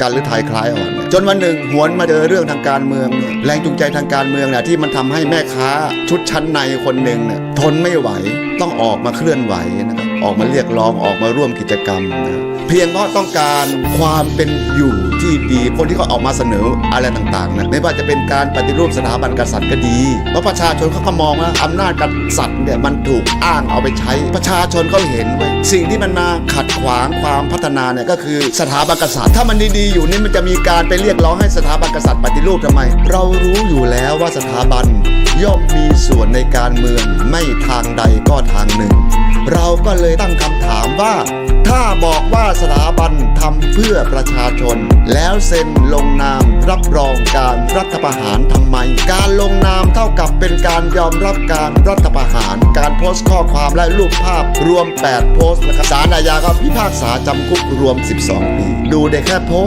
การฤทัยคล้ายอ่อนจนวันหนึ่งหวนมาเจอเรื่องทางการเมืองเนี่ยแรงจูงใจทางการเมืองเนี่ยที่มันทำให้แม่ค้าชุดชั้นในคนหนึ่งเนี่ยทนไม่ไหวต้องออกมาเคลื่อนไหวน ออกมาเรียกร้องออกมาร่วมกิจกรรมนะเพียงเพราะต้องการความเป็นอยู่ที่ดีคนที่เขาออกมาเสนออะไรต่างๆนะไม่ว่าจะเป็นการปฏิรูปสถาบันกษัตริย์ก็ดีเพราะประชาชนเขาก็มองว่าอำนาจกษัตริย์เนี่ยมันถูกอ้างเอาไปใช้ ประชาชนเขาเห็นเว้สิ่งที่มันมาขัดขวางความพัฒนาเนี่ยก็คือสถาบันกษัตริย์ถ้ามันดีๆอยู่นี่มันจะมีการไปเรียกร้องให้สถาบันกษัตริย์ปฏิรูปทำไม เรารู้อยู่แล้วว่าสถาบัน ย่อมมีส่วนในการเมืองไม่ทางใดก็ทางหนึ่ง เราก็เลยตั้งคำถามว่า ถ้าบอกว่าสถาบันทำเพื่อประชาชน แล้วเซ็นลงนามรับรองการรัฐประหารทำไม การลงนามเท่ากับเป็นการยอมรับการรัฐประหาร การโพสต์ข้อความและรูปภาพรวม 8 โพสต์นะครับศาลอาญาก็พิพากษาจำคุกรวม 12 ปี ดูได้แค่โพส